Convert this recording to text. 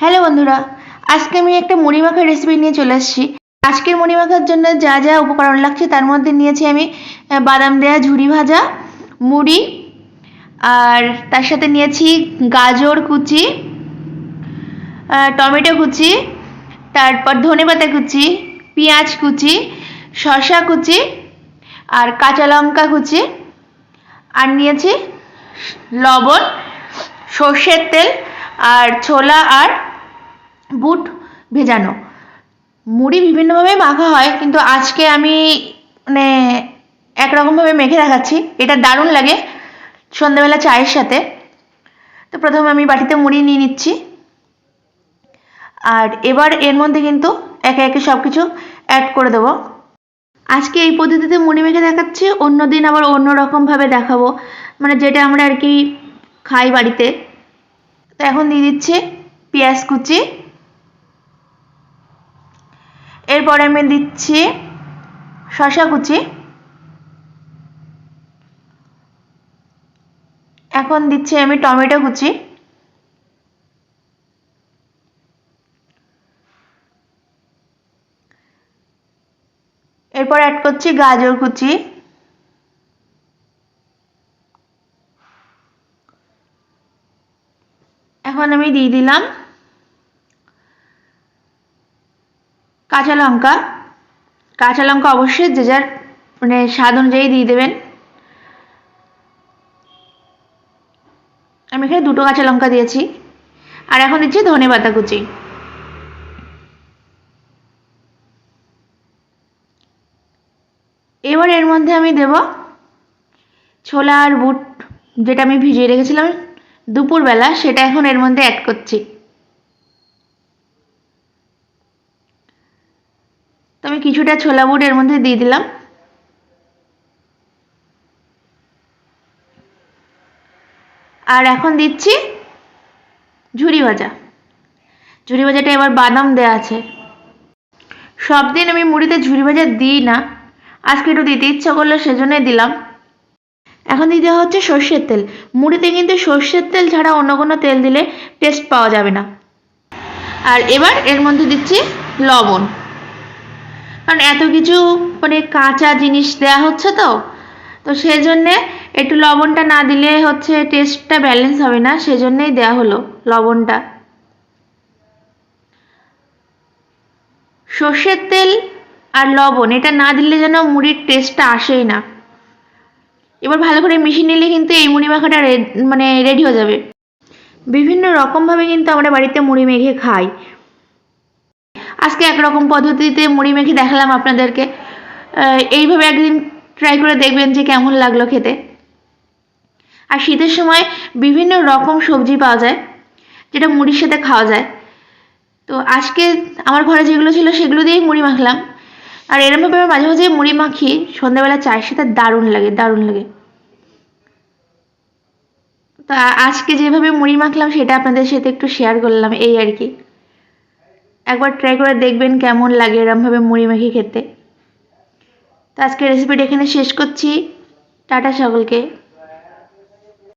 Hello বন্ধুরা, আজকে আমি একটা মুড়ি মাখার রেসিপি নিয়ে চলে আসছি। আজকের মুড়ি মাখার জন্য যা যা উপকরণ লাগছে তার মধ্যে নিয়েছি আমি বাদাম দেওয়া ঝুড়ি ভাজা, মুড়ি, আর তার সাথে নিয়েছি গাজর কুচি টমেটো কুচি, তারপর ধনেপাতা কুচি, পেঁয়াজ কুচি, শসা কুচি, আর কাঁচা লঙ্কা কুচি, আর নিয়েছি লবণ, সর্ষের তেল আর ছোলা আর বুট ভেজানো। মুড়ি বিভিন্নভাবে মাখা হয়, কিন্তু আজকে আমি মানে একরকমভাবে মেখে দেখাচ্ছি। এটা দারুণ লাগে সন্ধ্যাবেলা চায়ের সাথে। তো প্রথমে আমি বাটিতে মুড়ি নিয়ে নিচ্ছি। আর এবার এর মধ্যে কিন্তু একে একে সব কিছু অ্যাড করে দেবো। আজকে এই পদ্ধতিতে মুড়ি মেখে দেখাচ্ছি অন্য দিন আবার অন্য রকমভাবে দেখাবো। মানে যেটা আমরা আর কি খাই বাড়িতে। তো এখন দিয়ে দিচ্ছি পেঁয়াজ কুচি। এরপরে আমি দিচ্ছি শসা কুচি। এখন দিচ্ছি আমি টমেটো কুচি। এরপর অ্যাড করছি গাজর কুচি। এখন আমি দিয়ে দিলাম কাঁচা লঙ্কা। কাঁচা লঙ্কা অবশ্যই যে যার মানে স্বাদ অনুযায়ী দিয়ে দেবেন। আমি এখানে দুটো কাঁচা লঙ্কা দিয়েছি। আর এখন দিচ্ছি ধনে পাতা কুচি। এবার এর মধ্যে আমি দেব ছোলা আর বুট, যেটা আমি ভিজিয়ে রেখেছিলাম দুপুরবেলা সেটা এখন এর মধ্যে অ্যাড করছি। তো আমি কিছুটা ছোলা বুট এর মধ্যে দিয়ে দিলাম। আর এখন দিচ্ছি ঝুরি ভাজা। ঝুরি ভাজাটা এবার বাদাম দেওয়া আছে। সব দিন আমি মুড়িতে ঝুরি ভাজা দিই না। আজকে একটু দিতে ইচ্ছা করল সেজন্যই দিলাম। এখন দিতে হচ্ছে সর্ষের তেল। মুড়িতে কিন্তু সর্ষের তেল ছাড়া অন্য কোনো তেল দিলে টেস্ট পাওয়া যাবে না। আর এবার এর মধ্যে দিচ্ছি লবণ। কারণ এত কিছু মানে কাঁচা জিনিস দেওয়া হচ্ছে তো তো সেই জন্যে একটু লবণটা না দিলে হচ্ছে টেস্টটা ব্যালেন্স হবে না, সেজন্যই দেওয়া হলো লবণটা। সর্ষের তেল আর লবণ, এটা না দিলে যেন মুড়ির টেস্টটা আসেই না। এবার ভালো করে মিশিয়ে নিলে কিন্তু এই মুড়ি মাখাটা মানে রেডি হয়ে যাবে। বিভিন্ন রকমভাবে কিন্তু আমরা বাড়িতে মুড়ি মেখে খাই। আজকে একরকম পদ্ধতিতে মুড়ি মেখে দেখালাম আপনাদেরকে। এইভাবে একদিন ট্রাই করে দেখবেন যে কেমন লাগল খেতে। আর শীতের সময় বিভিন্ন রকম সবজি পাওয়া যায়, যেটা মুড়ির সাথে খাওয়া যায়। তো আজকে আমার ঘরে যেগুলো ছিল সেগুলো দিয়েই মুড়ি মাখলাম। আর এরমভাবে মাঝে মাঝে মুড়ি মাখি, সন্ধ্যাবেলা চায়ের সাথে দারুণ লাগে দারুণ লাগে। তা আজকে যেভাবে মুড়ি মাখলাম, সেটা আপনাদের সাথে একটু শেয়ার করলাম, এই আর কি। একবার ট্রাই করে দেখবেন কেমন লাগে এরমভাবে মুড়ি মাখি খেতে। তো আজকে রেসিপিটা এখানে শেষ করছি। টাটা সকলকে।